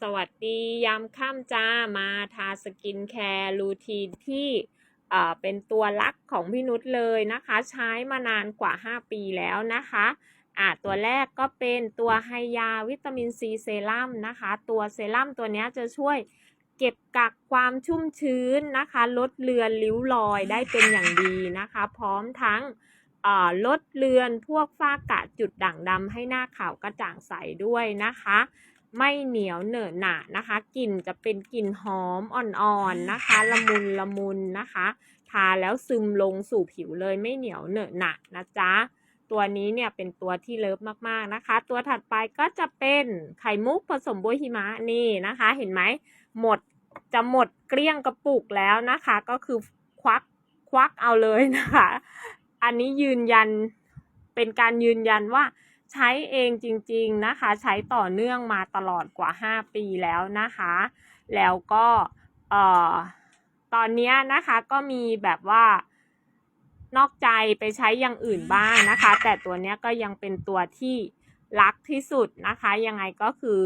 สวัสดียามค่ำจ้ามาทาสกินแคร์รูทีนที่เอ่อเป็นตัวลักของพี่นุชเลยนะคะ ใช้มานานกว่า 5 ปีแล้วนะคะอ่าตัวแรกก็เป็นตัวไฮยาวิตามินซีเซรั่มนะคะ ตัวเซรั่มตัวนี้จะช่วยเก็บกักความชุ่มชื้นนะคะ ลดเลือนริ้วรอยได้เป็นอย่างดีนะคะ พร้อมทั้งอ่อลดเลือนพวกฝ้ากระจุดด่างดำให้หน้าขาวกระจ่างใสด้วยนะคะ ไม่เหนียวเหนอะหนะนะคะกลิ่นจะเป็นกลิ่นหอมอ่อนๆนะคะ ละมุนละมุนนะคะ ทาแล้วซึมลงสู่ผิวเลยไม่เหนียวเหนอะหนะนะจ๊ะตัวนี้เนี่ยเป็นตัวที่เลิฟมากๆนะคะ ตัวถัดไปก็จะเป็นไข่มุกผสมโบวหิมะนี่นะคะ เห็นไหมหมดจะหมดเกลี้ยงกระปุกแล้วนะคะ ก็คือควักควักเอาเลยนะคะ อันนี้ยืนยันเป็นการยืนยันว่า ใช้เองจริงๆนะคะ ใช้ต่อเนื่องมาตลอดกว่า 5 ปีแล้วนะคะ แล้วก็เอ่อตอนนี้นะคะก็มีแบบว่านอกใจไปใช้อย่างอื่นบ้างนะคะ แต่ตัวนี้ก็ยังเป็นตัวที่รักที่สุดนะคะ ยังไงก็คือ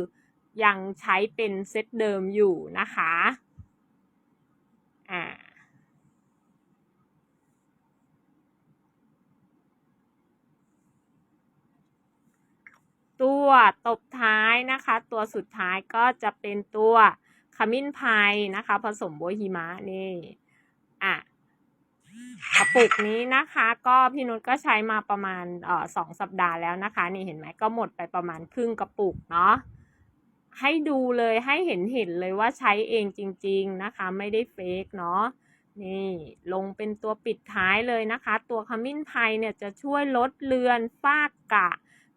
ยังใช้เป็นเซตเดิมอยู่นะคะอ่า ตัวตบท้ายนะคะ ตัวสุดท้ายก็จะเป็นตัวขมิ้นพายนะคะ ผสมโบวหิมะนี่อะกระปุกนี้นะคะ ก็พี่นุชก็ใช้มาประมาณเอ่อสองสัปดาห์แล้วนะคะ นี่เห็นไหมก็หมดไปประมาณครึ่งกระปุกเนาะให้ดูเลยให้เห็นเห็นเลยว่าใช้เองจริง ๆนะคะ ไม่ได้เฟกเนาะนี่ลงเป็นตัวปิดท้ายเลยนะคะ ตัวขมิ้นพายเนี่ยจะช่วยลดเลือนฝ้ากระ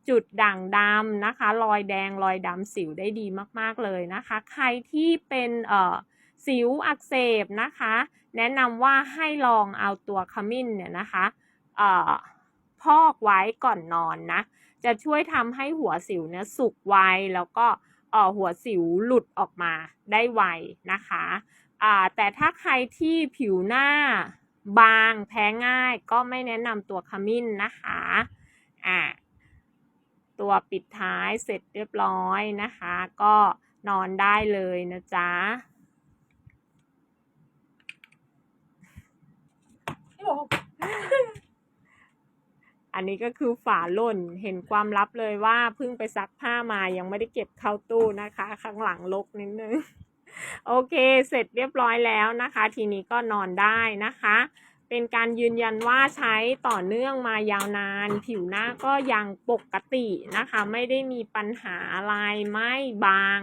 จุดด่างดำนะคะ รอยแดงรอยดำสิวได้ดีมากๆเลยนะคะ ใครที่เป็นเอ่อสิวอักเสบนะคะ แนะนำว่าให้ลองเอาตัวขมิ้นเนี่ยนะคะเอ่อพอกไว้ก่อนนอนนะ จะช่วยทำให้หัวสิวเนี่ยสุกไวแล้วก็เอ่อหัวสิวหลุดออกมาได้ไวนะคะอ่าแต่ถ้าใครที่ผิวหน้าบางแพ้ง่ายก็ไม่แนะนำตัวขมิ้นนะคะอ่า ตัวปิดท้ายเสร็จเรียบร้อยนะคะ ก็นอนได้เลยนะจ๊ะอันนี้ก็คือฝาล่นเห็นความลับเลยว่าเพิ่งไปซักผ้ามายังไม่ได้เก็บเข้าตู้นะคะ ข้างหลังลกนิดนึง โอเค เสร็จเรียบร้อยแล้วนะคะ ทีนี้ก็นอนได้นะคะ เป็นการยืนยันว่าใช้ต่อเนื่องมายาวนาน ผิวหน้าก็ยังปกตินะคะ ไม่ได้มีปัญหาอะไรไม่บาง